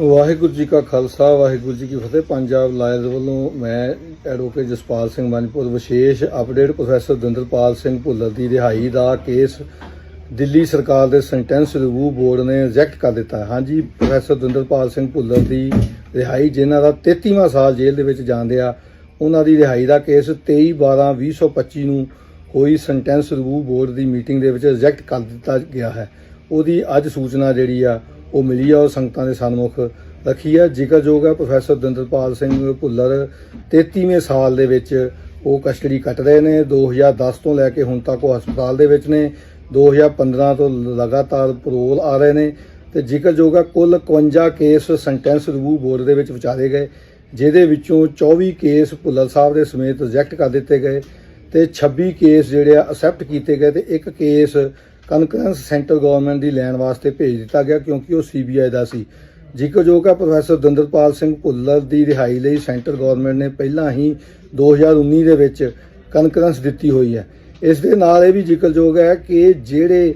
ਵਾਹਿਗੁਰੂ ਜੀ ਕਾ ਖਾਲਸਾ, ਵਾਹਿਗੁਰੂ ਜੀ ਕੀ ਫਤਿਹ। ਪੰਜਾਬ ਲਾਇਰਜ਼ ਵੱਲੋਂ ਮੈਂ ਐਡਵੋਕੇਟ ਜਸਪਾਲ ਸਿੰਘ ਮਨਪੁਰ, ਵਿਸ਼ੇਸ਼ ਅਪਡੇਟ ਪ੍ਰੋਫੈਸਰ ਦੰਦਰਪਾਲ ਸਿੰਘ ਭੁੱਲਰ ਦੀ ਰਿਹਾਈ ਦਾ ਕੇਸ ਦਿੱਲੀ ਸਰਕਾਰ ਦੇ ਸੈਂਟੈਂਸ ਰਿਵਿਊ ਬੋਰਡ ਨੇ ਰਿਜੈਕਟ ਕਰ ਦਿੱਤਾ ਹੈ। ਹਾਂਜੀ, ਪ੍ਰੋਫੈਸਰ ਦੰਦਰਪਾਲ ਸਿੰਘ ਭੁੱਲਰ ਦੀ ਰਿਹਾਈ, ਜਿਨ੍ਹਾਂ ਦਾ 33ਵਾਂ ਸਾਲ ਜੇਲ੍ਹ ਦੇ ਵਿੱਚ ਜਾਂਦੇ ਆ, ਉਹਨਾਂ ਦੀ ਰਿਹਾਈ ਦਾ ਕੇਸ 23 12 2025 ਨੂੰ ਹੋਈ ਸੈਂਟੈਂਸ ਰਿਵਿਊ ਬੋਰਡ ਦੀ ਮੀਟਿੰਗ ਦੇ ਵਿੱਚ ਰਿਜੈਕਟ ਕਰ ਦਿੱਤਾ ਗਿਆ ਹੈ। ਉਹਦੀ ਅੱਜ ਸੂਚਨਾ ਜਿਹੜੀ ਆ ਉਹ ਮਿਲੀ ਆ, ਉਹ ਸੰਗਤਾਂ ਦੇ ਸਨਮੁਖ ਰੱਖੀ ਆ। ਜ਼ਿਕਰਯੋਗ ਹੈ ਪ੍ਰੋਫੈਸਰ ਦਿੰਦਰਪਾਲ ਸਿੰਘ ਭੁੱਲਰ 33ਵੇਂ ਸਾਲ ਦੇ ਵਿੱਚ ਉਹ ਕਸਟਡੀ ਕੱਟ ਰਹੇ ਨੇ। 2010 ਤੋਂ ਲੈ ਕੇ ਹੁਣ ਤੱਕ ਉਹ ਹਸਪਤਾਲ ਦੇ ਵਿੱਚ ਨੇ। 2015 ਤੋਂ ਲਗਾਤਾਰ ਪਰੋਲ ਆ ਰਹੇ ਨੇ ਤੇ ਜ਼ਿਕਰਯੋਗ ਹੈ ਕੁੱਲ 51 ਕੇਸ ਸੈਂਟੈਂਸ ਰਿਵਿਊ ਬੋਰਡ ਦੇ ਵਿੱਚ ਵਿਚਾਰੇ ਗਏ, ਜਿਹਦੇ ਵਿੱਚੋਂ 24 ਕੇਸ ਭੁੱਲਰ ਸਾਹਿਬ ਦੇ ਸਮੇਤ ਰਿਜੈਕਟ ਕਰ ਦਿੱਤੇ ਗਏ ਤੇ 26 ਕੇਸ ਜਿਹੜੇ ਆ ਅਸੈਪਟ ਕੀਤੇ ਗਏ ਤੇ ਇੱਕ ਕੇਸ ਕਨਕਰੈਂਸ ਸੈਂਟਰ ਗਵਰਨਮੈਂਟ ਦੀ ਲੈਣ ਵਾਸਤੇ ਭੇਜ ਦਿੱਤਾ ਗਿਆ ਕਿਉਂਕਿ ਉਹ ਸੀਬੀਆਈ ਦਾ ਸੀ। ਜ਼ਿਕਰਯੋਗ ਹੈ, ਪ੍ਰੋਫੈਸਰ ਦੰਦਰਪਾਲ ਸਿੰਘ ਭੁੱਲਰ ਦੀ ਰਿਹਾਈ ਲਈ ਸੈਂਟਰ ਗਵਰਨਮੈਂਟ ਨੇ ਪਹਿਲਾਂ ਹੀ 2019 ਦੇ ਵਿੱਚ ਕਨਕਰੈਂਸ ਦਿੱਤੀ ਹੋਈ ਹੈ। ਇਸ ਦੇ ਨਾਲ ਇਹ ਵੀ ਜ਼ਿਕਰਯੋਗ ਹੈ ਕਿ ਜਿਹੜੇ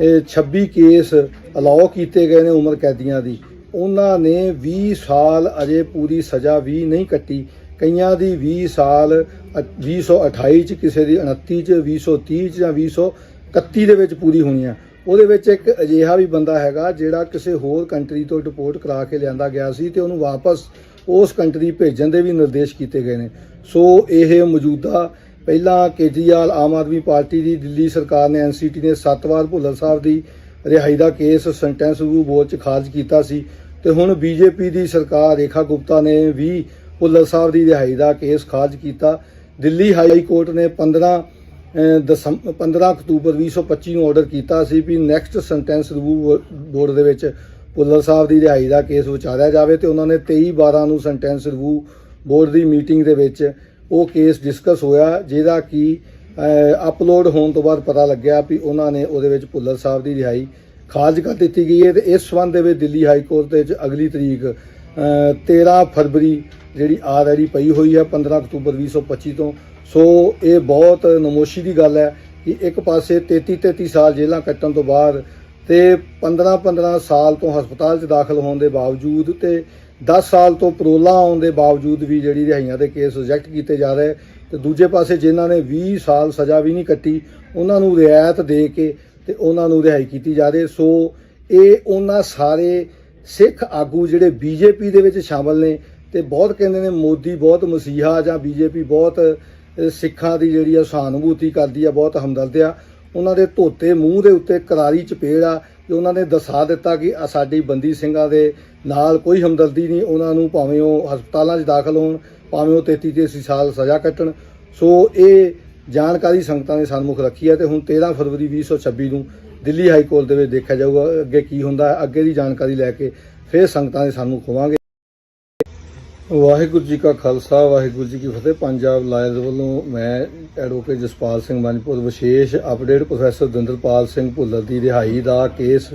ਇਹ 26 ਕੇਸ ਅਲਾਉ ਕੀਤੇ ਗਏ ਨੇ ਉਮਰ ਕੈਦੀਆਂ ਦੀ, ਉਹਨਾਂ ਨੇ 20 ਸਾਲ ਅਜੇ ਪੂਰੀ ਸਜ਼ਾ ਵੀ ਨਹੀਂ ਕੱਟੀ। ਕਈਆਂ ਦੀ 20 ਸਾਲ ਅ- 2028 ਚ, ਕਿਸੇ ਦੀ 29 ਚ 2030 ਚ ਜਾਂ 2031 ਦੇ ਵਿੱਚ ਪੂਰੀ ਹੋਣੀ ਆ। ਉਹਦੇ ਵਿੱਚ ਇੱਕ ਅਜਿਹਾ ਵੀ ਬੰਦਾ ਹੈਗਾ ਜਿਹੜਾ ਕਿਸੇ ਹੋਰ ਕੰਟਰੀ ਤੋਂ ਡਿਪੋਰਟ ਕਰਾ ਕੇ ਲਿਆਂਦਾ ਗਿਆ ਸੀ ਤੇ ਉਹਨੂੰ ਵਾਪਸ ਉਸ ਕੰਟਰੀ ਭੇਜਣ ਦੇ ਵੀ ਨਿਰਦੇਸ਼ ਕੀਤੇ ਗਏ ਨੇ। ਸੋ ਇਹ ਮੌਜੂਦਾ ਪਹਿਲਾਂ ਕੇਜਰੀਵਾਲ ਆਮ ਆਦਮੀ ਪਾਰਟੀ ਦੀ ਦਿੱਲੀ ਸਰਕਾਰ ਨੇ ਐਨਸੀਟੀ ਨੇ ਸੱਤ ਵਾਰ ਭੁੱਲਰ ਸਾਹਿਬ ਦੀ ਰਿਹਾਈ ਦਾ ਕੇਸ ਸੈਂਟੈਂਸ ਰੂ ਬੋਰਡ 'ਚ ਖਾਰਜ ਕੀਤਾ ਸੀ ਤੇ ਹੁਣ ਬੀਜੇਪੀ ਦੀ ਸਰਕਾਰ ਰੇਖਾ ਗੁਪਤਾ ਨੇ ਵੀ ਭੁੱਲਰ ਸਾਹਿਬ ਦੀ ਰਿਹਾਈ ਦਾ ਕੇਸ ਖਾਰਜ ਕੀਤਾ। ਦਿੱਲੀ ਹਾਈ ਕੋਰਟ ਨੇ 15 15 ਅਕਤੂਬਰ 2025 ਨੂੰ ਆਰਡਰ ਕੀਤਾ ਸੀ ਵੀ ਨੈਕਸਟ ਸੈਂਟੈਂਸ ਰਿਵਿਊ ਬੋਰਡ ਦੇ ਵਿੱਚ ਭੁੱਲਰ ਸਾਹਿਬ ਦੀ ਰਿਹਾਈ ਦਾ ਕੇਸ ਵਿਚਾਰਿਆ ਜਾਵੇ ਤੇ ਉਹਨਾਂ ਨੇ 23 12 ਨੂੰ ਸੈਂਟੈਂਸ ਰਿਵਿਊ ਬੋਰਡ ਦੀ ਮੀਟਿੰਗ ਦੇ ਵਿੱਚ ਉਹ ਕੇਸ ਡਿਸਕਸ ਹੋਇਆ ਜਿਹਦਾ ਕਿ ਅਪਲੋਡ ਹੋਣ ਤੋਂ ਬਾਅਦ ਪਤਾ ਲੱਗਿਆ ਵੀ ਉਹਨਾਂ ਨੇ ਉਹਦੇ ਵਿੱਚ ਭੁੱਲਰ ਸਾਹਿਬ ਦੀ ਰਿਹਾਈ ਖਾਰਜ ਕਰ ਦਿੱਤੀ ਗਈ ਹੈ ਤੇ ਇਸ ਸੰਬੰਧ ਦੇ ਵਿੱਚ ਦਿੱਲੀ ਹਾਈ ਕੋਰਟ ਦੇ ਵਿੱਚ ਅਗਲੀ ਤਰੀਕ ਅਹ, 13 ਫਰਵਰੀ ਜਿਹੜੀ ਆਲਰੇਡੀ ਪਈ ਹੋਈ ਹੈ 15 ਅਕਤੂਬਰ 2025 ਤੋਂ ਸੋ ਇਹ ਬਹੁਤ ਨਮੋਸ਼ੀ ਦੀ ਗੱਲ ਹੈ ਕਿ ਇੱਕ ਪਾਸੇ 33 33 ਸਾਲ ਜੇਲ੍ਹਾਂ ਕੱਟਣ ਤੋਂ ਬਾਅਦ ਤੇ 15 15 ਸਾਲ ਤੋਂ ਹਸਪਤਾਲ 'ਚ ਦਾਖਲ ਹੋਣ ਦੇ ਬਾਵਜੂਦ ਤੇ 10 ਸਾਲ ਤੋਂ ਪਰੋਲਾ ਆਉਣ ਦੇ ਬਾਵਜੂਦ ਵੀ ਜਿਹੜੀ ਰਿਹਾਈਆਂ ਦੇ ਕੇਸ ਰਿਜੈਕਟ ਕੀਤੇ ਜਾ ਰਹੇ ਤੇ ਦੂਜੇ ਪਾਸੇ ਜਿਨ੍ਹਾਂ ਨੇ 20 ਸਾਲ ਸਜ਼ਾ ਵੀ ਨਹੀਂ ਕੱਟੀ, ਉਹਨਾਂ ਨੂੰ ਰਿਆਇਤ ਦੇ ਕੇ ਤੇ ਉਹਨਾਂ ਨੂੰ ਰਿਹਾਈ ਕੀਤੀ ਜਾ ਰਹੀ ਸੋ ਇਹ ਉਹਨਾਂ ਸਾਰੇ ਸਿੱਖ ਆਗੂ ਜਿਹੜੇ ਬੀਜੇਪੀ ਦੇ ਵਿੱਚ ਸ਼ਾਮਲ ਨੇ ਤੇ ਬਹੁਤ ਕਹਿੰਦੇ ਨੇ ਮੋਦੀ ਬਹੁਤ ਮਸੀਹਾ ਜਾਂ ਬੀਜੇਪੀ ਬਹੁਤ ਸਿੱਖਾਂ ਦੀ ਜਿਹੜੀ ਆ ਸਹਾਨੁਭੂਤੀ ਕਰਦੀ ਆ, ਬਹੁਤ ਹਮਦਰਦ ਆ। ਉਹਨਾਂ ਦੇ ਧੋਤੇ ਮੂੰਹ ਦੇ ਉੱਤੇ ਕਰਾਰੀ ਚਪੇੜ ਆ ਕਿ ਉਹਨਾਂ ਨੇ ਦਸਾ ਦਿੱਤਾ ਕਿ ਸਾਡੀ ਬੰਦੀ ਸਿੰਘਾਂ ਦੇ ਨਾਲ ਕੋਈ ਹਮਦਰਦੀ ਨਹੀਂ, ਉਹਨਾਂ ਨੂੰ ਭਾਵੇਂ ਉਹ ਹਸਪਤਾਲਾਂ 'ਚ ਦਾਖਲ ਹੋਣ, ਭਾਵੇਂ ਉਹ 33 ਤੇ 80 ਸਾਲ ਸਜ਼ਾ ਕੱਟਣ। ਸੋ ਇਹ ਜਾਣਕਾਰੀ ਸੰਗਤਾਂ ਦੇ ਸਨਮੁਖ ਰੱਖੀ ਹੈ ਤੇ ਹੁਣ 13 ਫਰਵਰੀ 2026 ਨੂੰ ਦਿੱਲੀ ਹਾਈ ਕੋਰਟ ਦੇ ਵਿੱਚ ਦੇਖਿਆ ਜਾਊਗਾ ਅੱਗੇ ਕੀ ਹੁੰਦਾ ਹੈ ਅੱਗੇ ਦੀ ਜਾਣਕਾਰੀ ਲੈ ਕੇ ਫਿਰ ਸੰਗਤਾਂ ਦੇ ਸਾਨੂੰ ਖੋਵਾਂਗੇ ਵਾਹਿਗੁਰੂ ਜੀ ਕਾ ਖਾਲਸਾ, ਵਾਹਿਗੁਰੂ ਜੀ ਕੀ ਫਤਿਹ। ਪੰਜਾਬ ਲਾਇਰਜ਼ ਵੱਲੋਂ ਮੈਂ ਐਡਵੋਕੇਟ ਜਸਪਾਲ ਸਿੰਘ ਮਨਪੁਰ, ਵਿਸ਼ੇਸ਼ ਅਪਡੇਟ ਪ੍ਰੋਫੈਸਰ ਦਿੰਦਰਪਾਲ ਸਿੰਘ ਭੁੱਲਰ ਦੀ ਰਿਹਾਈ ਦਾ ਕੇਸ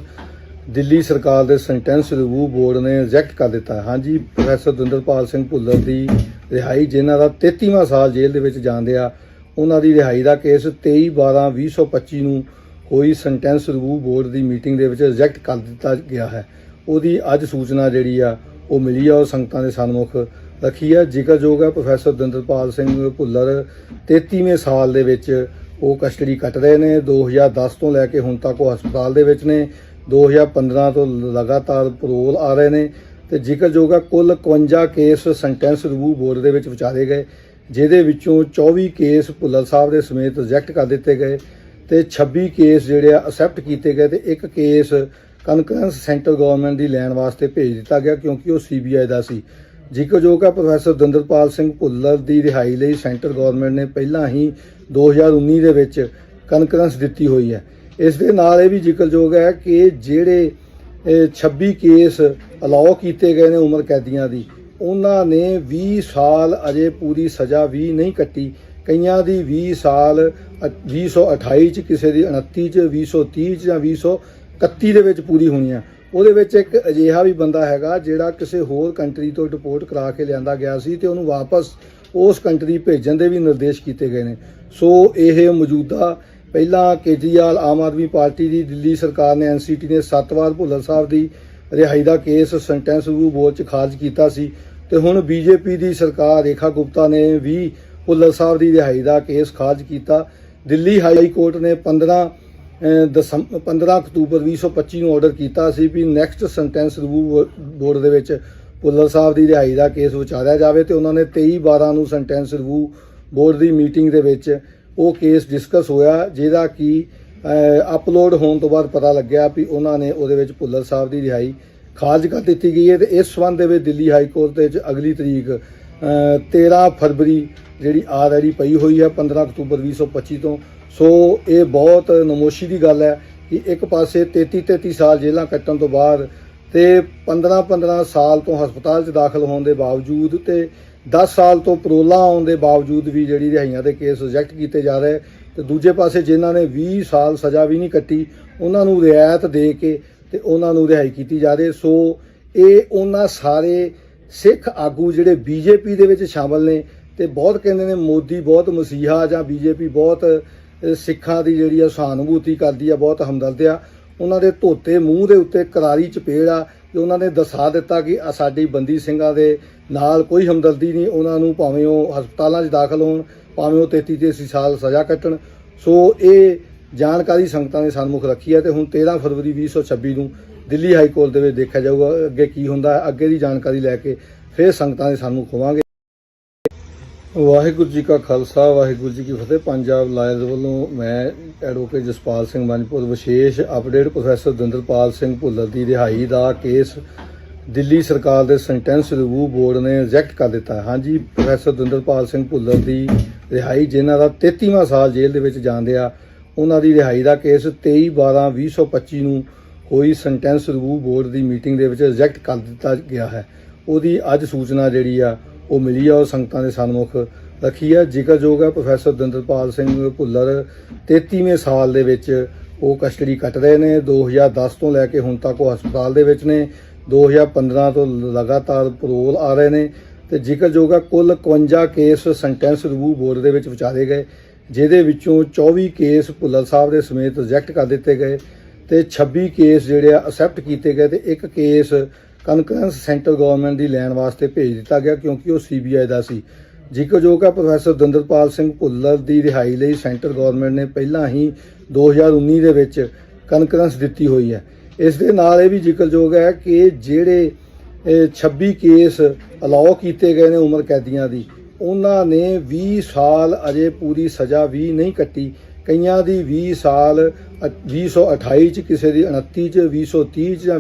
ਦਿੱਲੀ ਸਰਕਾਰ ਦੇ ਸੈਂਟੈਂਸ ਰਿਵਿਊ ਬੋਰਡ ਨੇ ਰਿਜੈਕਟ ਕਰ ਦਿੱਤਾ ਹਾਂਜੀ, ਪ੍ਰੋਫੈਸਰ ਦਿੰਦਰਪਾਲ ਸਿੰਘ ਭੁੱਲਰ ਦੀ ਰਿਹਾਈ, ਜਿਨ੍ਹਾਂ ਦਾ 33ਵਾਂ ਸਾਲ ਜੇਲ੍ਹ ਦੇ ਵਿੱਚ ਜਾਂਦੇ ਆ, ਉਹਨਾਂ ਦੀ ਰਿਹਾਈ ਦਾ ਕੇਸ 23 12 2025 ਨੂੰ ਹੋਈ ਸੈਂਟੈਂਸ ਰਿਵਿਊ ਬੋਰਡ ਦੀ ਮੀਟਿੰਗ ਦੇ ਵਿੱਚ ਰਿਜੈਕਟ ਕਰ ਦਿੱਤਾ ਗਿਆ ਹੈ। ਉਹਦੀ ਅੱਜ ਸੂਚਨਾ ਜਿਹੜੀ ਆ ਉਹ ਮਿਲੀ ਆ, ਉਹ ਸੰਗਤਾਂ ਦੇ ਸਨਮੁਖ ਰੱਖੀ ਆ। ਜ਼ਿਕਰਯੋਗ ਹੈ ਪ੍ਰੋਫੈਸਰ ਦਿੰਦਰਪਾਲ ਸਿੰਘ ਭੁੱਲਰ 33ਵੇਂ ਸਾਲ ਦੇ ਵਿੱਚ ਉਹ ਕਸਟਡੀ ਕੱਟ ਰਹੇ ਨੇ। 2010 ਤੋਂ ਲੈ ਕੇ ਹੁਣ ਤੱਕ ਉਹ ਹਸਪਤਾਲ ਦੇ ਵਿੱਚ ਨੇ। 2015 ਤੋਂ ਲਗਾਤਾਰ ਪਰੋਲ ਆ ਰਹੇ ਨੇ ਤੇ ਜ਼ਿਕਰਯੋਗ ਹੈ ਕੁੱਲ 51 ਕੇਸ ਸੈਂਟੈਂਸ ਰਿਵਿਊ ਬੋਰਡ ਦੇ ਵਿੱਚ ਵਿਚਾਰੇ ਗਏ, ਜਿਹਦੇ ਵਿੱਚੋਂ 24 ਕੇਸ ਭੁੱਲਰ ਸਾਹਿਬ ਦੇ ਸਮੇਤ ਰਿਜੈਕਟ ਕਰ ਦਿੱਤੇ ਗਏ ਤੇ 26 ਕੇਸ ਜਿਹੜੇ ਆ ਅਸੈਪਟ ਕੀਤੇ ਗਏ ਤੇ ਇੱਕ ਕੇਸ ਕਨਕਰੈਂਸ ਸੈਂਟਰ ਗਵਰਨਮੈਂਟ ਦੀ ਲੈਣ ਵਾਸਤੇ ਭੇਜ ਦਿੱਤਾ ਗਿਆ ਕਿਉਂਕਿ ਉਹ ਸੀਬੀਆਈ ਦਾ ਸੀ। ਜ਼ਿਕਰਯੋਗ ਹੈ ਪ੍ਰੋਫੈਸਰ ਦੰਦਰਪਾਲ ਸਿੰਘ ਭੁੱਲਰ ਦੀ ਰਿਹਾਈ ਲਈ ਸੈਂਟਰ ਗਵਰਨਮੈਂਟ ਨੇ ਪਹਿਲਾਂ ਹੀ 2019 ਦੇ ਵਿੱਚ ਕਨਕਰੈਂਸ ਦਿੱਤੀ ਹੋਈ ਹੈ। ਇਸ ਦੇ ਨਾਲ ਇਹ ਵੀ ਜ਼ਿਕਰਯੋਗ ਹੈ ਕਿ ਜਿਹੜੇ, ਇਹ 26 ਕੇਸ ਅਲਾਉ ਕੀਤੇ ਗਏ ਨੇ ਉਮਰ ਕੈਦੀਆਂ ਦੀ, ਉਹਨਾਂ ਨੇ 20 ਸਾਲ ਅਜੇ ਪੂਰੀ ਸਜ਼ਾ ਵੀ ਨਹੀਂ ਕੱਟੀ। ਕਈਆਂ ਦੀ 20 ਸਾਲ ਅ- 2028 ਚ, ਕਿਸੇ ਦੀ 29 ਚ 2030 ਚ ਜਾਂ 2031 ਦੇ ਵਿੱਚ ਪੂਰੀ ਹੋਣੀ ਆ। ਉਹਦੇ ਵਿੱਚ ਇੱਕ ਅਜਿਹਾ ਵੀ ਬੰਦਾ ਹੈਗਾ ਜਿਹੜਾ ਕਿਸੇ ਹੋਰ ਕੰਟਰੀ ਤੋਂ ਡਿਪੋਰਟ ਕਰਾ ਕੇ ਲਿਆਂਦਾ ਗਿਆ ਸੀ ਤੇ ਉਹਨੂੰ ਵਾਪਸ ਉਸ ਕੰਟਰੀ ਭੇਜਣ ਦੇ ਵੀ ਨਿਰਦੇਸ਼ ਕੀਤੇ ਗਏ ਨੇ। ਸੋ ਇਹ ਮੌਜੂਦਾ ਪਹਿਲਾਂ ਕੇਜਰੀਵਾਲ ਆਮ ਆਦਮੀ ਪਾਰਟੀ ਦੀ ਦਿੱਲੀ ਸਰਕਾਰ ਨੇ ਐਨਸੀਟੀ ਨੇ ਸੱਤ ਵਾਰ ਭੁੱਲਰ ਸਾਹਿਬ ਦੀ ਰਿਹਾਈ ਦਾ ਕੇਸ ਸੈਂਟੈਂਸ ਰਿਵਿਊ ਬੋਰਡ 'ਚ ਖਾਰਜ ਕੀਤਾ ਸੀ ਤੇ ਹੁਣ ਬੀਜੇਪੀ ਦੀ ਸਰਕਾਰ ਰੇਖਾ ਗੁਪਤਾ ਨੇ ਵੀ ਭੁੱਲਰ ਸਾਹਿਬ ਦੀ ਰਿਹਾਈ ਦਾ ਕੇਸ ਖਾਰਜ ਕੀਤਾ। ਦਿੱਲੀ ਹਾਈ ਕੋਰਟ ਨੇ 15 ਅਹ, ਦਸੰਬ 15 ਅਕਤੂਬਰ 2025 ਨੂੰ ਆਰਡਰ ਕੀਤਾ ਸੀ ਵੀ ਨੈਕਸਟ ਸੈਂਟੈਂਸ ਰਿਵਿਊ ਬੋਰਡ ਦੇ ਵਿੱਚ ਭੁੱਲਰ ਸਾਹਿਬ ਦੀ ਰਿਹਾਈ ਦਾ ਕੇਸ ਵਿਚਾਰਿਆ ਜਾਵੇ ਤੇ ਉਹਨਾਂ ਨੇ 23 12 ਨੂੰ ਸੈਂਟੈਂਸ ਰਿਵਿਊ ਬੋਰਡ ਦੀ ਮੀਟਿੰਗ ਦੇ ਵਿੱਚ ਉਹ ਕੇਸ ਡਿਸਕਸ ਹੋਇਆ ਜਿਹਦਾ ਕਿ ਅਪਲੋਡ ਹੋਣ ਤੋਂ ਬਾਅਦ ਪਤਾ ਲੱਗਿਆ ਵੀ ਉਹਨਾਂ ਨੇ ਉਹਦੇ ਵਿੱਚ ਭੁੱਲਰ ਸਾਹਿਬ ਦੀ ਰਿਹਾਈ ਖਾਰਜ ਕਰ ਦਿੱਤੀ ਗਈ ਹੈ ਤੇ ਇਸ ਸੰਬੰਧ ਦੇ ਵਿੱਚ ਦਿੱਲੀ ਹਾਈ ਕੋਰਟ ਦੇ ਵਿੱਚ ਅਗਲੀ ਤਰੀਕ ਅਹ, 13 ਫਰਵਰੀ ਜਿਹੜੀ ਆਲਰੇਡੀ ਪਈ ਹੋਈ ਹੈ 15 ਅਕਤੂਬਰ 2025 ਤੋਂ ਸੋ ਇਹ ਬਹੁਤ ਨਮੋਸ਼ੀ ਦੀ ਗੱਲ ਹੈ ਕਿ ਇੱਕ ਪਾਸੇ 33 33 ਸਾਲ ਜੇਲ੍ਹਾਂ ਕੱਟਣ ਤੋਂ ਬਾਅਦ ਤੇ 15 15 ਸਾਲ ਤੋਂ ਹਸਪਤਾਲ 'ਚ ਦਾਖਲ ਹੋਣ ਦੇ ਬਾਵਜੂਦ ਤੇ 10 ਸਾਲ ਤੋਂ ਪਰੋਲਾ ਆਉਣ ਦੇ ਬਾਵਜੂਦ ਵੀ ਜਿਹੜੀ ਰਿਹਾਈਆਂ ਦੇ ਕੇਸ ਰਿਜੈਕਟ ਕੀਤੇ ਜਾ ਰਹੇ, ਤੇ ਦੂਜੇ ਪਾਸੇ ਜਿਨ੍ਹਾਂ ਨੇ 20 ਸਾਲ ਸਜ਼ਾ ਵੀ ਨਹੀਂ ਕੱਟੀ, ਉਹਨਾਂ ਨੂੰ ਰਿਆਇਤ ਦੇ ਕੇ ਤੇ ਉਹਨਾਂ ਨੂੰ ਰਿਹਾਈ ਕੀਤੀ ਜਾ ਰਹੀ ਸੋ ਇਹ ਉਹਨਾਂ ਸਾਰੇ ਸਿੱਖ ਆਗੂ ਜਿਹੜੇ ਬੀਜੇਪੀ ਦੇ ਵਿੱਚ ਸ਼ਾਮਲ ਨੇ ਤੇ ਬਹੁਤ ਕਹਿੰਦੇ ਨੇ ਮੋਦੀ ਬਹੁਤ ਮਸੀਹਾ ਜਾਂ ਬੀਜੇਪੀ ਬਹੁਤ ਸਿੱਖਾਂ ਦੀ ਜਿਹੜੀ ਆ ਸਹਾਨੁਭੂਤੀ ਕਰਦੀ ਆ, ਬਹੁਤ ਹਮਦਰਦ ਆ। ਉਹਨਾਂ ਦੇ ਧੋਤੇ ਮੂੰਹ ਦੇ ਉੱਤੇ ਕਰਾਰੀ ਚਪੇੜ ਆ ਕਿ ਉਹਨਾਂ ਨੇ ਦਸਾ ਦਿੱਤਾ ਕਿ ਸਾਡੀ ਬੰਦੀ ਸਿੰਘਾਂ ਦੇ ਨਾਲ ਕੋਈ ਹਮਦਰਦੀ ਨਹੀਂ, ਉਹਨਾਂ ਨੂੰ ਭਾਵੇਂ ਉਹ ਹਸਪਤਾਲਾਂ 'ਚ ਦਾਖਲ ਹੋਣ, ਭਾਵੇਂ ਉਹ 33 ਤੇ 80 ਸਾਲ ਸਜ਼ਾ ਕੱਟਣ। ਸੋ ਇਹ ਜਾਣਕਾਰੀ ਸੰਗਤਾਂ ਦੇ ਸਨਮੁਖ ਰੱਖੀ ਹੈ ਤੇ ਹੁਣ 13 ਫਰਵਰੀ 2026 ਨੂੰ ਦਿੱਲੀ ਹਾਈ ਕੋਰਟ ਦੇ ਵਿੱਚ ਦੇਖਿਆ ਜਾਊਗਾ ਅੱਗੇ ਕੀ ਹੁੰਦਾ ਹੈ ਅੱਗੇ ਦੀ ਜਾਣਕਾਰੀ ਲੈ ਕੇ ਫਿਰ ਸੰਗਤਾਂ ਦੇ ਸਨਮੁਖ ਹੋਵਾਂਗੇ। ਵਾਹਿਗੁਰੂ ਜੀ ਕਾ ਖਾਲਸਾ, ਵਾਹਿਗੁਰੂ ਜੀ ਕੀ ਫਤਿਹ। ਪੰਜਾਬ ਲਾਇਰਜ਼ ਵੱਲੋਂ ਮੈਂ ਐਡਵੋਕੇਟ ਜਸਪਾਲ ਸਿੰਘ ਮਨਪੁਰ, ਵਿਸ਼ੇਸ਼ ਅਪਡੇਟ ਪ੍ਰੋਫੈਸਰ ਦਿੰਦਰਪਾਲ ਸਿੰਘ ਭੁੱਲਰ ਦੀ ਰਿਹਾਈ ਦਾ ਕੇਸ ਦਿੱਲੀ ਸਰਕਾਰ ਦੇ ਸੈਂਟੈਂਸ ਰਿਵਿਊ ਬੋਰਡ ਨੇ ਰਿਜੈਕਟ ਕਰ ਦਿੱਤਾ ਹਾਂਜੀ, ਪ੍ਰੋਫੈਸਰ ਦਿੰਦਰਪਾਲ ਸਿੰਘ ਭੁੱਲਰ ਦੀ ਰਿਹਾਈ, ਜਿਨ੍ਹਾਂ ਦਾ 33ਵਾਂ ਸਾਲ ਜੇਲ੍ਹ ਦੇ ਵਿੱਚ ਜਾਂਦੇ ਆ, ਉਹਨਾਂ ਦੀ ਰਿਹਾਈ ਦਾ ਕੇਸ 23 12 2025 ਨੂੰ ਹੋਈ ਸੈਂਟੈਂਸ ਰਿਵਿਊ ਬੋਰਡ ਦੀ ਮੀਟਿੰਗ ਦੇ ਵਿੱਚ ਰਿਜੈਕਟ ਕਰ ਦਿੱਤਾ ਗਿਆ ਹੈ। ਉਹਦੀ ਅੱਜ ਸੂਚਨਾ ਜਿਹੜੀ ਆ ਉਹ ਮਿਲੀ ਆ, ਉਹ ਸੰਗਤਾਂ ਦੇ ਸਨਮੁਖ ਰੱਖੀ ਆ। ਜ਼ਿਕਰਯੋਗ ਹੈ ਪ੍ਰੋਫੈਸਰ ਦਿੰਦਰਪਾਲ ਸਿੰਘ ਭੁੱਲਰ 33ਵੇਂ ਸਾਲ ਦੇ ਵਿੱਚ ਉਹ ਕਸਟਡੀ ਕੱਟ ਰਹੇ ਨੇ। 2010 ਤੋਂ ਲੈ ਕੇ ਹੁਣ ਤੱਕ ਉਹ ਹਸਪਤਾਲ ਦੇ ਵਿੱਚ ਨੇ। 2015 ਤੋਂ ਲਗਾਤਾਰ ਪਰੋਲ ਆ ਰਹੇ ਨੇ ਤੇ ਜ਼ਿਕਰਯੋਗ ਹੈ ਕੁੱਲ 51 ਕੇਸ ਸੈਂਟੈਂਸ ਰਿਵਿਊ ਬੋਰਡ ਦੇ ਵਿੱਚ ਵਿਚਾਰੇ ਗਏ, ਜਿਹਦੇ ਵਿੱਚੋਂ 24 ਕੇਸ ਭੁੱਲਰ ਸਾਹਿਬ ਦੇ ਸਮੇਤ ਰਿਜੈਕਟ ਕਰ ਦਿੱਤੇ ਗਏ ਤੇ 26 ਕੇਸ ਜਿਹੜੇ ਆ ਅਸੈਪਟ ਕੀਤੇ ਗਏ ਤੇ ਇੱਕ ਕੇਸ ਕਨਕਰੈਂਸ ਸੈਂਟਰ ਗਵਰਨਮੈਂਟ ਦੀ ਲੈਣ ਵਾਸਤੇ ਭੇਜ ਦਿੱਤਾ ਗਿਆ ਕਿਉਂਕਿ ਉਹ ਸੀਬੀਆਈ ਦਾ ਸੀ। ਜ਼ਿਕਰਯੋਗ ਹੈ, ਪ੍ਰੋਫੈਸਰ ਦੰਦਰਪਾਲ ਸਿੰਘ ਭੁੱਲਰ ਦੀ ਰਿਹਾਈ ਲਈ ਸੈਂਟਰ ਗਵਰਨਮੈਂਟ ਨੇ ਪਹਿਲਾਂ ਹੀ 2019 ਦੇ ਵਿੱਚ ਕਨਕਰੈਂਸ ਦਿੱਤੀ ਹੋਈ ਹੈ। ਇਸ ਦੇ ਨਾਲ ਇਹ ਵੀ ਜ਼ਿਕਰਯੋਗ ਹੈ ਕਿ ਜਿਹੜੇ, ਇਹ 26 ਕੇਸ ਅਲਾਉ ਕੀਤੇ ਗਏ ਨੇ ਉਮਰ ਕੈਦੀਆਂ ਦੀ, ਉਹਨਾਂ ਨੇ 20 ਸਾਲ ਅਜੇ ਪੂਰੀ ਸਜ਼ਾ ਵੀ ਨਹੀਂ ਕੱਟੀ। ਕਈਆਂ ਦੀ 20 ਸਾਲ ਅ- 2028 ਚ, ਕਿਸੇ ਦੀ 29 ਚ 2030 ਚ ਜਾਂ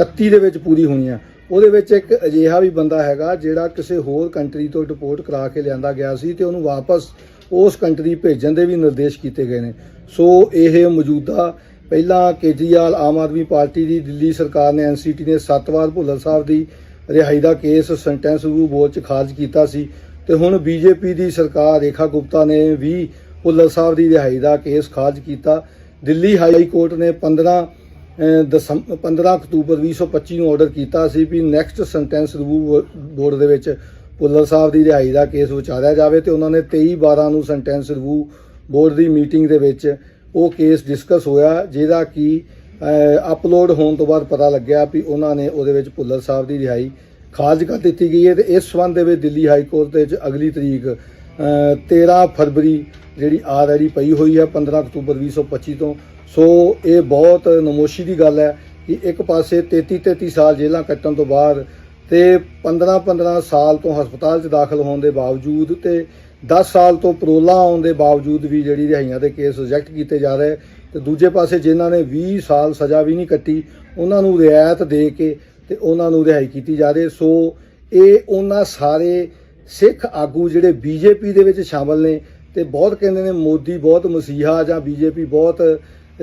2031 ਦੇ ਵਿੱਚ ਪੂਰੀ ਹੋਣੀ ਆ। ਉਹਦੇ ਵਿੱਚ ਇੱਕ ਅਜਿਹਾ ਵੀ ਬੰਦਾ ਹੈਗਾ ਜਿਹੜਾ ਕਿਸੇ ਹੋਰ ਕੰਟਰੀ ਤੋਂ ਡਿਪੋਰਟ ਕਰਾ ਕੇ ਲਿਆਂਦਾ ਗਿਆ ਸੀ ਤੇ ਉਹਨੂੰ ਵਾਪਸ ਉਸ ਕੰਟਰੀ ਭੇਜਣ ਦੇ ਵੀ ਨਿਰਦੇਸ਼ ਕੀਤੇ ਗਏ ਨੇ। ਸੋ ਇਹ ਮੌਜੂਦਾ ਪਹਿਲਾਂ ਕੇਜਰੀਵਾਲ ਆਮ ਆਦਮੀ ਪਾਰਟੀ ਦੀ ਦਿੱਲੀ ਸਰਕਾਰ ਨੇ ਐਨਸੀਟੀ ਨੇ 7 ਵਾਰ ਭੁੱਲਰ ਸਾਹਿਬ ਦੀ ਰਿਹਾਈ ਦਾ ਕੇਸ ਸੈਂਟੈਂਸ ਰੂ ਬੋਰਡ 'ਚ ਖਾਰਜ ਕੀਤਾ ਸੀ ਤੇ ਹੁਣ ਬੀਜੇਪੀ ਦੀ ਸਰਕਾਰ ਰੇਖਾ ਗੁਪਤਾ ਨੇ ਵੀ ਭੁੱਲਰ ਸਾਹਿਬ ਦੀ ਰਿਹਾਈ ਦਾ ਕੇਸ ਖਾਰਜ ਕੀਤਾ। ਦਿੱਲੀ ਹਾਈ ਕੋਰਟ ਨੇ 15 ਅਹ, ਦਸੰਬ 15 ਅਕਤੂਬਰ 2025 ਨੂੰ ਆਰਡਰ ਕੀਤਾ ਸੀ ਵੀ ਨੈਕਸਟ ਸੈਂਟੈਂਸ ਰਿਵਿਊ ਬੋਰਡ ਦੇ ਵਿੱਚ ਭੁੱਲਰ ਸਾਹਿਬ ਦੀ ਰਿਹਾਈ ਦਾ ਕੇਸ ਵਿਚਾਰਿਆ ਜਾਵੇ ਤੇ ਉਹਨਾਂ ਨੇ 23 12 ਨੂੰ ਸੈਂਟੈਂਸ ਰਿਵਿਊ ਬੋਰਡ ਦੀ ਮੀਟਿੰਗ ਦੇ ਵਿੱਚ ਉਹ ਕੇਸ ਡਿਸਕਸ ਹੋਇਆ ਜਿਹਦਾ ਕਿ ਅਪਲੋਡ ਹੋਣ ਤੋਂ ਬਾਅਦ ਪਤਾ ਲੱਗਿਆ ਵੀ ਉਹਨਾਂ ਨੇ ਉਹਦੇ ਵਿੱਚ ਭੁੱਲਰ ਸਾਹਿਬ ਦੀ ਰਿਹਾਈ ਖਾਰਜ ਕਰ ਦਿੱਤੀ ਗਈ ਹੈ ਤੇ ਇਸ ਸੰਬੰਧ ਦੇ ਵਿੱਚ ਦਿੱਲੀ ਹਾਈ ਕੋਰਟ ਦੇ ਵਿੱਚ ਅਗਲੀ ਤਰੀਕ ਅਹ, 13 ਫਰਵਰੀ ਜਿਹੜੀ ਆਲਰੇਡੀ ਪਈ ਹੋਈ ਹੈ 15 ਅਕਤੂਬਰ 2025 ਤੋਂ ਸੋ ਇਹ ਬਹੁਤ ਨਮੋਸ਼ੀ ਦੀ ਗੱਲ ਹੈ ਕਿ ਇੱਕ ਪਾਸੇ 33 33 ਸਾਲ ਜੇਲ੍ਹਾਂ ਕੱਟਣ ਤੋਂ ਬਾਅਦ ਤੇ 15 15 ਸਾਲ ਤੋਂ ਹਸਪਤਾਲ 'ਚ ਦਾਖਲ ਹੋਣ ਦੇ ਬਾਵਜੂਦ ਤੇ 10 ਸਾਲ ਤੋਂ ਪਰੋਲਾ ਆਉਣ ਦੇ ਬਾਵਜੂਦ ਵੀ ਜਿਹੜੀ ਰਿਹਾਈਆਂ ਦੇ ਕੇਸ ਰਿਜੈਕਟ ਕੀਤੇ ਜਾ ਰਹੇ ਤੇ ਦੂਜੇ ਪਾਸੇ ਜਿਨ੍ਹਾਂ ਨੇ 20 ਸਾਲ ਸਜ਼ਾ ਵੀ ਨਹੀਂ ਕੱਟੀ, ਉਹਨਾਂ ਨੂੰ ਰਿਆਇਤ ਦੇ ਕੇ ਤੇ ਉਹਨਾਂ ਨੂੰ ਰਿਹਾਈ ਕੀਤੀ ਜਾ ਰਹੀ ਸੋ ਇਹ ਉਹਨਾਂ ਸਾਰੇ ਸਿੱਖ ਆਗੂ ਜਿਹੜੇ ਬੀਜੇਪੀ ਦੇ ਵਿੱਚ ਸ਼ਾਮਲ ਨੇ ਤੇ ਬਹੁਤ ਕਹਿੰਦੇ ਨੇ ਮੋਦੀ ਬਹੁਤ ਮਸੀਹਾ ਜਾਂ ਬੀਜੇਪੀ ਬਹੁਤ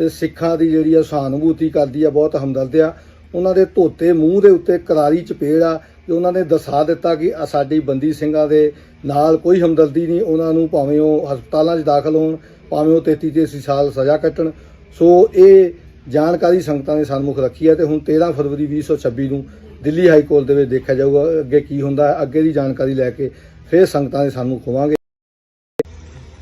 ਸਿੱਖਾਂ ਦੀ ਜਿਹੜੀ ਆ ਸਹਾਨੁਭੂਤੀ ਕਰਦੀ ਆ, ਬਹੁਤ ਹਮਦਰਦ ਆ। ਉਹਨਾਂ ਦੇ ਧੋਤੇ ਮੂੰਹ ਦੇ ਉੱਤੇ ਕਰਾਰੀ ਚਪੇੜ ਆ ਕਿ ਉਹਨਾਂ ਨੇ ਦਸਾ ਦਿੱਤਾ ਕਿ ਸਾਡੀ ਬੰਦੀ ਸਿੰਘਾਂ ਦੇ ਨਾਲ ਕੋਈ ਹਮਦਰਦੀ ਨਹੀਂ, ਉਹਨਾਂ ਨੂੰ ਭਾਵੇਂ ਉਹ ਹਸਪਤਾਲਾਂ 'ਚ ਦਾਖਲ ਹੋਣ, ਭਾਵੇਂ ਉਹ 33 ਤੇ 80 ਸਾਲ ਸਜ਼ਾ ਕੱਟਣ। ਸੋ ਇਹ ਜਾਣਕਾਰੀ ਸੰਗਤਾਂ ਦੇ ਸਨਮੁਖ ਰੱਖੀ ਹੈ ਤੇ ਹੁਣ 13 ਫਰਵਰੀ 2026 ਨੂੰ ਦਿੱਲੀ ਹਾਈ ਕੋਰਟ ਦੇ ਵਿੱਚ ਦੇਖਿਆ ਜਾਊਗਾ ਅੱਗੇ ਕੀ ਹੁੰਦਾ ਹੈ ਅੱਗੇ ਦੀ ਜਾਣਕਾਰੀ ਲੈ ਕੇ ਫਿਰ ਸੰਗਤਾਂ ਦੇ ਸਨਮੁਖ ਹੋਵਾਂਗੇ।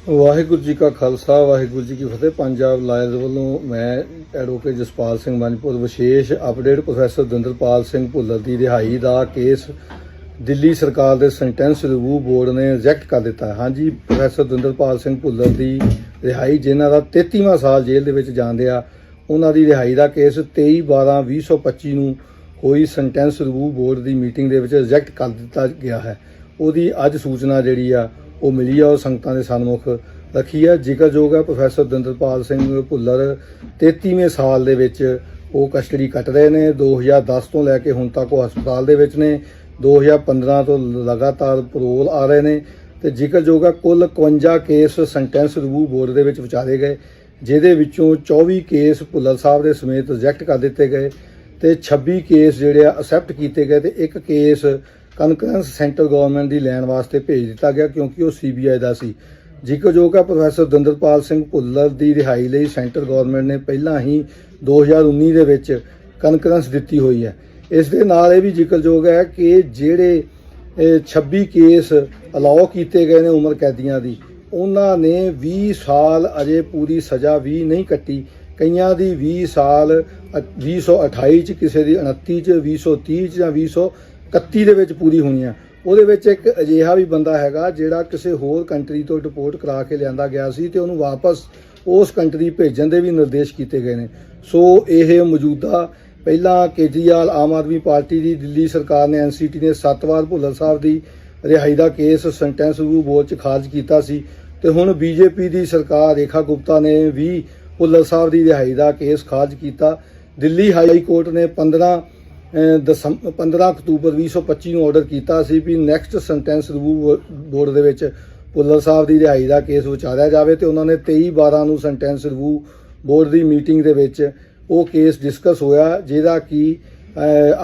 ਵਾਹਿਗੁਰੂ ਜੀ ਕਾ ਖਾਲਸਾ, ਵਾਹਿਗੁਰੂ ਜੀ ਕੀ ਫਤਿਹ। ਪੰਜਾਬ ਲਾਇਰਜ਼ ਵੱਲੋਂ ਮੈਂ ਐਡਵੋਕੇਟ ਜਸਪਾਲ ਸਿੰਘ ਮਨਪੁਰ, ਵਿਸ਼ੇਸ਼ ਅਪਡੇਟ ਪ੍ਰੋਫੈਸਰ ਦਿੰਦਰਪਾਲ ਸਿੰਘ ਭੁੱਲਰ ਦੀ ਰਿਹਾਈ ਦਾ ਕੇਸ ਦਿੱਲੀ ਸਰਕਾਰ ਦੇ ਸੈਂਟੈਂਸ ਰਿਵਿਊ ਬੋਰਡ ਨੇ ਰਿਜੈਕਟ ਕਰ ਦਿੱਤਾ ਹਾਂਜੀ, ਪ੍ਰੋਫੈਸਰ ਦਿੰਦਰਪਾਲ ਸਿੰਘ ਭੁੱਲਰ ਦੀ ਰਿਹਾਈ, ਜਿਨ੍ਹਾਂ ਦਾ 33ਵਾਂ ਸਾਲ ਜੇਲ੍ਹ ਦੇ ਵਿੱਚ ਜਾਂਦੇ ਆ, ਉਹਨਾਂ ਦੀ ਰਿਹਾਈ ਦਾ ਕੇਸ 23 12 2025 ਨੂੰ ਹੋਈ ਸੈਂਟੈਂਸ ਰਿਵਿਊ ਬੋਰਡ ਦੀ ਮੀਟਿੰਗ ਦੇ ਵਿੱਚ ਰਿਜੈਕਟ ਕਰ ਦਿੱਤਾ ਗਿਆ ਹੈ। ਉਹਦੀ ਅੱਜ ਸੂਚਨਾ ਜਿਹੜੀ ਆ ਉਹ ਮਿਲੀ ਆ, ਉਹ ਸੰਗਤਾਂ ਦੇ ਸਨਮੁਖ ਰੱਖੀ ਆ। ਜ਼ਿਕਰਯੋਗ ਹੈ ਪ੍ਰੋਫੈਸਰ ਦਿੰਦਰਪਾਲ ਸਿੰਘ ਭੁੱਲਰ 33ਵੇਂ ਸਾਲ ਦੇ ਵਿੱਚ ਉਹ ਕਸਟਡੀ ਕੱਟ ਰਹੇ ਨੇ। 2010 ਤੋਂ ਲੈ ਕੇ ਹੁਣ ਤੱਕ ਉਹ ਹਸਪਤਾਲ ਦੇ ਵਿੱਚ ਨੇ। 2015 ਤੋਂ ਲਗਾਤਾਰ ਪਰੋਲ ਆ ਰਹੇ ਨੇ ਤੇ ਜ਼ਿਕਰਯੋਗ ਹੈ ਕੁੱਲ 51 ਕੇਸ ਸੈਂਟੈਂਸ ਰਿਵਿਊ ਬੋਰਡ ਦੇ ਵਿੱਚ ਵਿਚਾਰੇ ਗਏ, ਜਿਹਦੇ ਵਿੱਚੋਂ 24 ਕੇਸ ਭੁੱਲਰ ਸਾਹਿਬ ਦੇ ਸਮੇਤ ਰਿਜੈਕਟ ਕਰ ਦਿੱਤੇ ਗਏ ਤੇ 26 ਕੇਸ ਜਿਹੜੇ ਆ ਅਸੈਪਟ ਕੀਤੇ ਗਏ ਤੇ ਇੱਕ ਕੇਸ ਕਨਕਰੈਂਸ ਸੈਂਟਰ ਗਵਰਨਮੈਂਟ ਦੀ ਲੈਣ ਵਾਸਤੇ ਭੇਜ ਦਿੱਤਾ ਗਿਆ ਕਿਉਂਕਿ ਉਹ ਸੀਬੀਆਈ ਦਾ ਸੀ। ਜ਼ਿਕਰਯੋਗ ਹੈ, ਪ੍ਰੋਫੈਸਰ ਦੰਦਰਪਾਲ ਸਿੰਘ ਭੁੱਲਰ ਦੀ ਰਿਹਾਈ ਲਈ ਸੈਂਟਰ ਗਵਰਨਮੈਂਟ ਨੇ ਪਹਿਲਾਂ ਹੀ 2019 ਦੇ ਵਿੱਚ ਕਨਕਰੈਂਸ ਦਿੱਤੀ ਹੋਈ ਹੈ। ਇਸ ਦੇ ਨਾਲ ਇਹ ਵੀ ਜ਼ਿਕਰਯੋਗ ਹੈ ਕਿ ਜਿਹੜੇ, ਇਹ 26 ਕੇਸ ਅਲਾਉ ਕੀਤੇ ਗਏ ਨੇ ਉਮਰ ਕੈਦੀਆਂ ਦੀ, ਉਹਨਾਂ ਨੇ 20 ਸਾਲ ਅਜੇ ਪੂਰੀ ਸਜ਼ਾ ਵੀ ਨਹੀਂ ਕੱਟੀ। ਕਈਆਂ ਦੀ 20 ਸਾਲ ਅ- 2028 ਚ, ਕਿਸੇ ਦੀ 29 ਚ 2030 ਚ ਜਾਂ 2031 ਦੇ ਵਿੱਚ ਪੂਰੀ ਹੋਣੀ ਆ। ਉਹਦੇ ਵਿੱਚ ਇੱਕ ਅਜਿਹਾ ਵੀ ਬੰਦਾ ਹੈਗਾ ਜਿਹੜਾ ਕਿਸੇ ਹੋਰ ਕੰਟਰੀ ਤੋਂ ਡਿਪੋਰਟ ਕਰਾ ਕੇ ਲਿਆਂਦਾ ਗਿਆ ਸੀ ਤੇ ਉਹਨੂੰ ਵਾਪਸ ਉਸ ਕੰਟਰੀ ਭੇਜਣ ਦੇ ਵੀ ਨਿਰਦੇਸ਼ ਕੀਤੇ ਗਏ ਨੇ। ਸੋ ਇਹ ਮੌਜੂਦਾ ਪਹਿਲਾਂ ਕੇਜਰੀਵਾਲ ਆਮ ਆਦਮੀ ਪਾਰਟੀ ਦੀ ਦਿੱਲੀ ਸਰਕਾਰ ਨੇ ਐਨਸੀਟੀ ਨੇ 7 ਵਾਰ ਭੁੱਲਰ ਸਾਹਿਬ ਦੀ ਰਿਹਾਈ ਦਾ ਕੇਸ ਸੈਂਟੈਂਸ ਰਿਵਿਊ ਬੋਰਡ 'ਚ ਖਾਰਜ ਕੀਤਾ ਸੀ ਤੇ ਹੁਣ ਬੀਜੇਪੀ ਦੀ ਸਰਕਾਰ ਰੇਖਾ ਗੁਪਤਾ ਨੇ ਵੀ ਭੁੱਲਰ ਸਾਹਿਬ ਦੀ ਰਿਹਾਈ ਦਾ ਕੇਸ ਖਾਰਜ ਕੀਤਾ। ਦਿੱਲੀ ਹਾਈ ਕੋਰਟ ਨੇ 15 ਅਹ, ਦਸੰਬ 15 ਅਕਤੂਬਰ 2025 ਨੂੰ ਆਰਡਰ ਕੀਤਾ ਸੀ ਵੀ ਨੈਕਸਟ ਸੈਂਟੈਂਸ ਰਿਵਿਊ ਬੋਰਡ ਦੇ ਵਿੱਚ ਭੁੱਲਰ ਸਾਹਿਬ ਦੀ ਰਿਹਾਈ ਦਾ ਕੇਸ ਵਿਚਾਰਿਆ ਜਾਵੇ ਤੇ ਉਹਨਾਂ ਨੇ 23 12 ਨੂੰ ਸੈਂਟੈਂਸ ਰਿਵਿਊ ਬੋਰਡ ਦੀ ਮੀਟਿੰਗ ਦੇ ਵਿੱਚ ਉਹ ਕੇਸ ਡਿਸਕਸ ਹੋਇਆ ਜਿਹਦਾ ਕਿ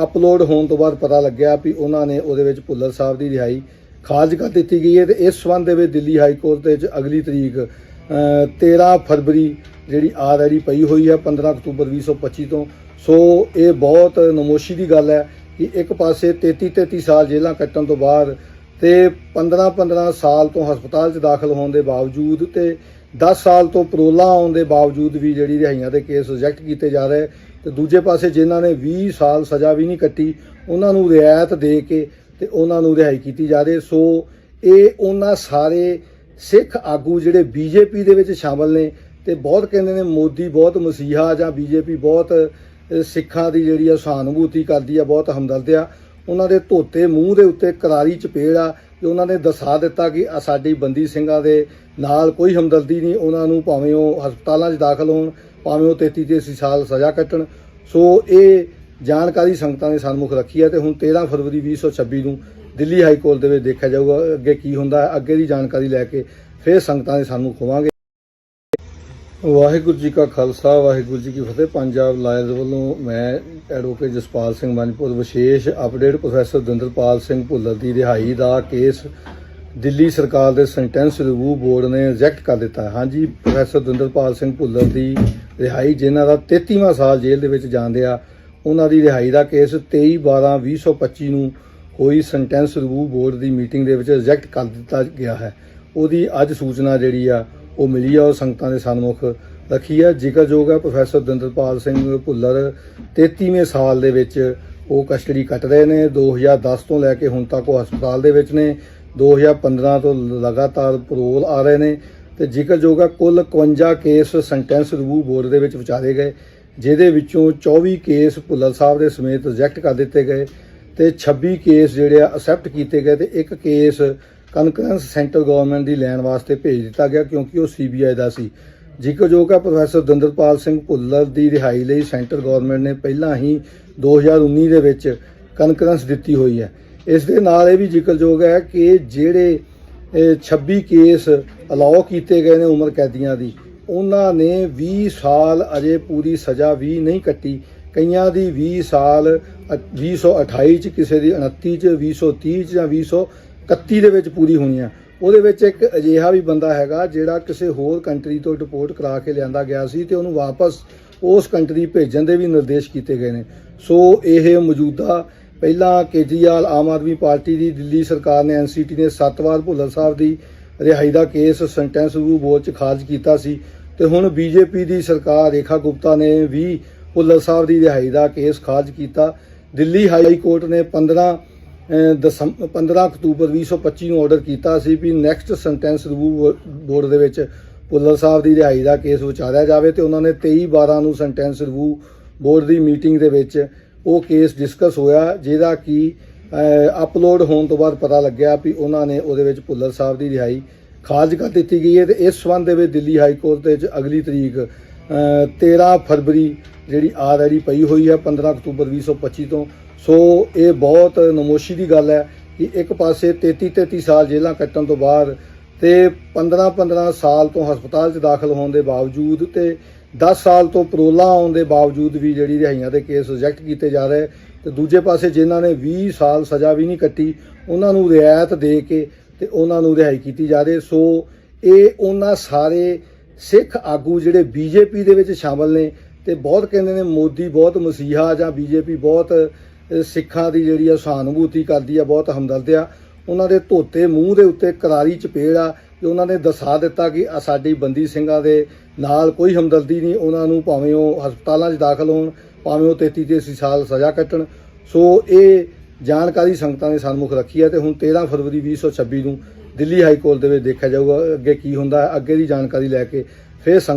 ਅਪਲੋਡ ਹੋਣ ਤੋਂ ਬਾਅਦ ਪਤਾ ਲੱਗਿਆ ਵੀ ਉਹਨਾਂ ਨੇ ਉਹਦੇ ਵਿੱਚ ਭੁੱਲਰ ਸਾਹਿਬ ਦੀ ਰਿਹਾਈ ਖਾਰਜ ਕਰ ਦਿੱਤੀ ਗਈ ਹੈ ਤੇ ਇਸ ਸੰਬੰਧ ਦੇ ਵਿੱਚ ਦਿੱਲੀ ਹਾਈ ਕੋਰਟ ਦੇ ਵਿੱਚ ਅਗਲੀ ਤਰੀਕ ਅਹ, 13 ਫਰਵਰੀ ਜਿਹੜੀ ਆਲਰੇਡੀ ਪਈ ਹੋਈ ਹੈ 15 ਅਕਤੂਬਰ 2025 ਤੋਂ ਸੋ ਇਹ ਬਹੁਤ ਨਮੋਸ਼ੀ ਦੀ ਗੱਲ ਹੈ ਕਿ ਇੱਕ ਪਾਸੇ 33 33 ਸਾਲ ਜੇਲ੍ਹਾਂ ਕੱਟਣ ਤੋਂ ਬਾਅਦ ਤੇ 15 15 ਸਾਲ ਤੋਂ ਹਸਪਤਾਲ 'ਚ ਦਾਖਲ ਹੋਣ ਦੇ ਬਾਵਜੂਦ ਤੇ 10 ਸਾਲ ਤੋਂ ਪਰੋਲਾ ਆਉਣ ਦੇ ਬਾਵਜੂਦ ਵੀ ਜਿਹੜੀ ਰਿਹਾਈਆਂ ਦੇ ਕੇਸ ਰਿਜੈਕਟ ਕੀਤੇ ਜਾ ਰਹੇ, ਤੇ ਦੂਜੇ ਪਾਸੇ ਜਿਨ੍ਹਾਂ ਨੇ 20 ਸਾਲ ਸਜ਼ਾ ਵੀ ਨਹੀਂ ਕੱਟੀ, ਉਹਨਾਂ ਨੂੰ ਰਿਆਇਤ ਦੇ ਕੇ ਤੇ ਉਹਨਾਂ ਨੂੰ ਰਿਹਾਈ ਕੀਤੀ ਜਾ ਰਹੀ ਸੋ ਇਹ ਉਹਨਾਂ ਸਾਰੇ ਸਿੱਖ ਆਗੂ ਜਿਹੜੇ ਬੀਜੇਪੀ ਦੇ ਵਿੱਚ ਸ਼ਾਮਲ ਨੇ ਤੇ ਬਹੁਤ ਕਹਿੰਦੇ ਨੇ ਮੋਦੀ ਬਹੁਤ ਮਸੀਹਾ ਜਾਂ ਬੀਜੇਪੀ ਬਹੁਤ ਸਿੱਖਾਂ ਦੀ ਜਿਹੜੀ ਆ ਸਹਾਨੁਭੂਤੀ ਕਰਦੀ ਆ, ਬਹੁਤ ਹਮਦਰਦ ਆ। ਉਹਨਾਂ ਦੇ ਧੋਤੇ ਮੂੰਹ ਦੇ ਉੱਤੇ ਕਰਾਰੀ ਚਪੇੜ ਆ ਕਿ ਉਹਨਾਂ ਨੇ ਦਸਾ ਦਿੱਤਾ ਕਿ ਸਾਡੀ ਬੰਦੀ ਸਿੰਘਾਂ ਦੇ ਨਾਲ ਕੋਈ ਹਮਦਰਦੀ ਨਹੀਂ, ਉਹਨਾਂ ਨੂੰ ਭਾਵੇਂ ਉਹ ਹਸਪਤਾਲਾਂ 'ਚ ਦਾਖਲ ਹੋਣ, ਭਾਵੇਂ ਉਹ 33 ਤੇ 80 ਸਾਲ ਸਜ਼ਾ ਕੱਟਣ। ਸੋ ਇਹ ਜਾਣਕਾਰੀ ਸੰਗਤਾਂ ਦੇ ਸਨਮੁਖ ਰੱਖੀ ਹੈ ਤੇ ਹੁਣ 13 ਫਰਵਰੀ 2026 ਨੂੰ ਦਿੱਲੀ ਹਾਈ ਕੋਰਟ ਦੇ ਵਿੱਚ ਦੇਖਿਆ ਜਾਊਗਾ ਅੱਗੇ ਕੀ ਹੁੰਦਾ ਹੈ ਅੱਗੇ ਦੀ ਜਾਣਕਾਰੀ ਲੈ ਕੇ ਫਿਰ ਸੰਗਤਾਂ ਦੇ ਸਾਨੂੰ ਖੋਵਾਂਗੇ ਵਾਹਿਗੁਰੂ ਜੀ ਕਾ ਖਾਲਸਾ, ਵਾਹਿਗੁਰੂ ਜੀ ਕੀ ਫਤਿਹ। ਪੰਜਾਬ ਲਾਇਰਜ਼ ਵੱਲੋਂ ਮੈਂ ਐਡਵੋਕੇਟ ਜਸਪਾਲ ਸਿੰਘ ਮਨਪੁਰ, ਵਿਸ਼ੇਸ਼ ਅਪਡੇਟ ਪ੍ਰੋਫੈਸਰ ਦਿੰਦਰਪਾਲ ਸਿੰਘ ਭੁੱਲਰ ਦੀ ਰਿਹਾਈ ਦਾ ਕੇਸ ਦਿੱਲੀ ਸਰਕਾਰ ਦੇ ਸੈਂਟੈਂਸ ਰਿਵਿਊ ਬੋਰਡ ਨੇ ਰਿਜੈਕਟ ਕਰ ਦਿੱਤਾ ਹਾਂਜੀ ਪ੍ਰੋਫੈਸਰ ਦਿੰਦਰਪਾਲ ਸਿੰਘ ਭੁੱਲਰ ਦੀ ਰਿਹਾਈ, ਜਿਨ੍ਹਾਂ ਦਾ 33ਵਾਂ ਸਾਲ ਜੇਲ੍ਹ ਦੇ ਵਿੱਚ ਜਾਂਦੇ ਆ, ਉਹਨਾਂ ਦੀ ਰਿਹਾਈ ਦਾ ਕੇਸ 23 12 2025 ਨੂੰ ਹੋਈ ਸੈਂਟੈਂਸ ਰਿਵਿਊ ਬੋਰਡ ਦੀ ਮੀਟਿੰਗ ਦੇ ਵਿੱਚ ਰਿਜੈਕਟ ਕਰ ਦਿੱਤਾ ਗਿਆ ਹੈ। ਉਹਦੀ ਅੱਜ ਸੂਚਨਾ ਜਿਹੜੀ ਆ ਉਹ ਮਿਲੀ ਆ, ਉਹ ਸੰਗਤਾਂ ਦੇ ਸਨਮੁਖ ਰੱਖੀ ਆ। ਜ਼ਿਕਰਯੋਗ ਹੈ ਪ੍ਰੋਫੈਸਰ ਦਿੰਦਰਪਾਲ ਸਿੰਘ ਭੁੱਲਰ 33ਵੇਂ ਸਾਲ ਦੇ ਵਿੱਚ ਉਹ ਕਸਟਡੀ ਕੱਟ ਰਹੇ ਨੇ। 2010 ਤੋਂ ਲੈ ਕੇ ਹੁਣ ਤੱਕ ਉਹ ਹਸਪਤਾਲ ਦੇ ਵਿੱਚ ਨੇ। 2015 ਤੋਂ ਲਗਾਤਾਰ ਪਰੋਲ ਆ ਰਹੇ ਨੇ ਤੇ ਜ਼ਿਕਰਯੋਗ ਹੈ ਕੁੱਲ 51 ਕੇਸ ਸੈਂਟੈਂਸ ਰਿਵਿਊ ਬੋਰਡ ਦੇ ਵਿੱਚ ਵਿਚਾਰੇ ਗਏ, ਜਿਹਦੇ ਵਿੱਚੋਂ 24 ਕੇਸ ਭੁੱਲਰ ਸਾਹਿਬ ਦੇ ਸਮੇਤ ਰਿਜੈਕਟ ਕਰ ਦਿੱਤੇ ਗਏ ਤੇ 26 ਕੇਸ ਜਿਹੜੇ ਆ ਅਸੈਪਟ ਕੀਤੇ ਗਏ ਤੇ ਇੱਕ ਕੇਸ ਕਨਕਰੈਂਸ ਸੈਂਟਰ ਗਵਰਨਮੈਂਟ ਦੀ ਲੈਣ ਵਾਸਤੇ ਭੇਜ ਦਿੱਤਾ ਗਿਆ ਕਿਉਂਕਿ ਉਹ ਸੀਬੀਆਈ ਦਾ ਸੀ। ਜ਼ਿਕਰਯੋਗ ਹੈ, ਪ੍ਰੋਫੈਸਰ ਦੰਦਰਪਾਲ ਸਿੰਘ ਭੁੱਲਰ ਦੀ ਰਿਹਾਈ ਲਈ ਸੈਂਟਰ ਗਵਰਨਮੈਂਟ ਨੇ ਪਹਿਲਾਂ ਹੀ 2019 ਦੇ ਵਿੱਚ ਕਨਕਰੈਂਸ ਦਿੱਤੀ ਹੋਈ ਹੈ। ਇਸ ਦੇ ਨਾਲ ਇਹ ਵੀ ਜ਼ਿਕਰਯੋਗ ਹੈ ਕਿ ਜਿਹੜੇ, ਇਹ 26 ਕੇਸ ਅਲਾਉ ਕੀਤੇ ਗਏ ਨੇ ਉਮਰ ਕੈਦੀਆਂ ਦੀ, ਉਹਨਾਂ ਨੇ 20 ਸਾਲ ਅਜੇ ਪੂਰੀ ਸਜ਼ਾ ਵੀ ਨਹੀਂ ਕੱਟੀ। ਕਈਆਂ ਦੀ 20 ਸਾਲ ਅ- 2028 ਚ, ਕਿਸੇ ਦੀ 29 ਚ 2030 ਚ ਜਾਂ 2031 ਦੇ ਵਿੱਚ ਪੂਰੀ ਹੋਣੀ ਆ। ਉਹਦੇ ਵਿੱਚ ਇੱਕ ਅਜਿਹਾ ਵੀ ਬੰਦਾ ਹੈਗਾ ਜਿਹੜਾ ਕਿਸੇ ਹੋਰ ਕੰਟਰੀ ਤੋਂ ਡਿਪੋਰਟ ਕਰਾ ਕੇ ਲਿਆਂਦਾ ਗਿਆ ਸੀ ਤੇ ਉਹਨੂੰ ਵਾਪਸ ਉਸ ਕੰਟਰੀ ਭੇਜਣ ਦੇ ਵੀ ਨਿਰਦੇਸ਼ ਕੀਤੇ ਗਏ ਨੇ। ਸੋ ਇਹ ਮੌਜੂਦਾ ਪਹਿਲਾਂ ਕੇਜਰੀਵਾਲ ਆਮ ਆਦਮੀ ਪਾਰਟੀ ਦੀ ਦਿੱਲੀ ਸਰਕਾਰ ਨੇ ਐਨਸੀਟੀ ਨੇ 7 ਵਾਰ ਭੁੱਲਰ ਸਾਹਿਬ ਦੀ ਰਿਹਾਈ ਦਾ ਕੇਸ ਸੈਂਟੈਂਸ ਰਿਵਿਊ ਬੋਰਡ 'ਚ ਖਾਰਜ ਕੀਤਾ ਸੀ ਤੇ ਹੁਣ ਬੀਜੇਪੀ ਦੀ ਸਰਕਾਰ ਰੇਖਾ ਗੁਪਤਾ ਨੇ ਵੀ ਭੁੱਲਰ ਸਾਹਿਬ ਦੀ ਰਿਹਾਈ ਦਾ ਕੇਸ ਖਾਰਜ ਕੀਤਾ। ਦਿੱਲੀ ਹਾਈ ਕੋਰਟ ਨੇ 15 ਅਹ, ਦਸੰਬ 15 ਅਕਤੂਬਰ 2025 ਨੂੰ ਆਰਡਰ ਕੀਤਾ ਸੀ ਵੀ ਨੈਕਸਟ ਸੈਂਟੈਂਸ ਰਿਵਿਊ ਬੋਰਡ ਦੇ ਵਿੱਚ ਭੁੱਲਰ ਸਾਹਿਬ ਦੀ ਰਿਹਾਈ ਦਾ ਕੇਸ ਵਿਚਾਰਿਆ ਜਾਵੇ ਤੇ ਉਹਨਾਂ ਨੇ 23 12 ਨੂੰ ਸੈਂਟੈਂਸ ਰਿਵਿਊ ਬੋਰਡ ਦੀ ਮੀਟਿੰਗ ਦੇ ਵਿੱਚ ਉਹ ਕੇਸ ਡਿਸਕਸ ਹੋਇਆ ਜਿਹਦਾ ਕਿ ਅਪਲੋਡ ਹੋਣ ਤੋਂ ਬਾਅਦ ਪਤਾ ਲੱਗਿਆ ਵੀ ਉਹਨਾਂ ਨੇ ਉਹਦੇ ਵਿੱਚ ਭੁੱਲਰ ਸਾਹਿਬ ਦੀ ਰਿਹਾਈ ਖਾਰਜ ਕਰ ਦਿੱਤੀ ਗਈ ਹੈ ਤੇ ਇਸ ਸੰਬੰਧ ਦੇ ਵਿੱਚ ਦਿੱਲੀ ਹਾਈ ਕੋਰਟ ਦੇ ਵਿੱਚ ਅਗਲੀ ਤਰੀਕ ਅਹ, 13 ਫਰਵਰੀ ਜਿਹੜੀ ਆਲਰੇਡੀ ਪਈ ਹੋਈ ਹੈ 15 ਅਕਤੂਬਰ 2025 ਤੋਂ ਸੋ ਇਹ ਬਹੁਤ ਨਮੋਸ਼ੀ ਦੀ ਗੱਲ ਹੈ ਕਿ ਇੱਕ ਪਾਸੇ 33 33 ਸਾਲ ਜੇਲ੍ਹਾਂ ਕੱਟਣ ਤੋਂ ਬਾਅਦ ਤੇ 15 15 ਸਾਲ ਤੋਂ ਹਸਪਤਾਲ 'ਚ ਦਾਖਲ ਹੋਣ ਦੇ ਬਾਵਜੂਦ ਤੇ 10 ਸਾਲ ਤੋਂ ਪਰੋਲਾ ਆਉਣ ਦੇ ਬਾਵਜੂਦ ਵੀ ਜਿਹੜੀ ਰਿਹਾਈਆਂ ਦੇ ਕੇਸ ਰਿਜੈਕਟ ਕੀਤੇ ਜਾ ਰਹੇ, ਤੇ ਦੂਜੇ ਪਾਸੇ ਜਿਨ੍ਹਾਂ ਨੇ 20 ਸਾਲ ਸਜ਼ਾ ਵੀ ਨਹੀਂ ਕੱਟੀ, ਉਹਨਾਂ ਨੂੰ ਰਿਆਇਤ ਦੇ ਕੇ ਤੇ ਉਹਨਾਂ ਨੂੰ ਰਿਹਾਈ ਕੀਤੀ ਜਾ ਰਹੀ ਸੋ ਇਹ ਉਹਨਾਂ ਸਾਰੇ ਸਿੱਖ ਆਗੂ ਜਿਹੜੇ ਬੀਜੇਪੀ ਦੇ ਵਿੱਚ ਸ਼ਾਮਲ ਨੇ ਤੇ ਬਹੁਤ ਕਹਿੰਦੇ ਨੇ ਮੋਦੀ ਬਹੁਤ ਮਸੀਹਾ ਜਾਂ ਬੀਜੇਪੀ ਬਹੁਤ ਸਿੱਖਾਂ ਦੀ ਜਿਹੜੀ ਆ ਸਹਾਨੁਭੂਤੀ ਕਰਦੀ ਆ, ਬਹੁਤ ਹਮਦਰਦ ਆ। ਉਹਨਾਂ ਦੇ ਧੋਤੇ ਮੂੰਹ ਦੇ ਉੱਤੇ ਕਰਾਰੀ ਚਪੇੜ ਆ ਕਿ ਉਹਨਾਂ ਨੇ ਦਸਾ ਦਿੱਤਾ ਕਿ ਸਾਡੀ ਬੰਦੀ ਸਿੰਘਾਂ ਦੇ ਨਾਲ ਕੋਈ ਹਮਦਰਦੀ ਨਹੀਂ, ਉਹਨਾਂ ਨੂੰ ਭਾਵੇਂ ਉਹ ਹਸਪਤਾਲਾਂ 'ਚ ਦਾਖਲ ਹੋਣ, ਭਾਵੇਂ ਉਹ 33 33 ਸਾਲ ਸਜ਼ਾ ਕੱਟਣ। ਸੋ ਇਹ ਜਾਣਕਾਰੀ ਸੰਗਤਾਂ ਨੇ ਸਨਮੁਖ ਰੱਖੀ ਹੈ ਤੇ ਹੁਣ 13 ਫਰਵਰੀ 2026 ਨੂੰ ਦਿੱਲੀ ਹਾਈ ਕੋਰਟ ਦੇ ਵਿੱਚ ਦੇਖਿਆ ਜਾਊਗਾ ਅੱਗੇ ਕੀ ਹੁੰਦਾ ਹੈ ਅੱਗੇ ਦੀ ਜਾਣਕਾਰੀ ਲੈ ਕੇ ਫਿਰ ਸੰਗ-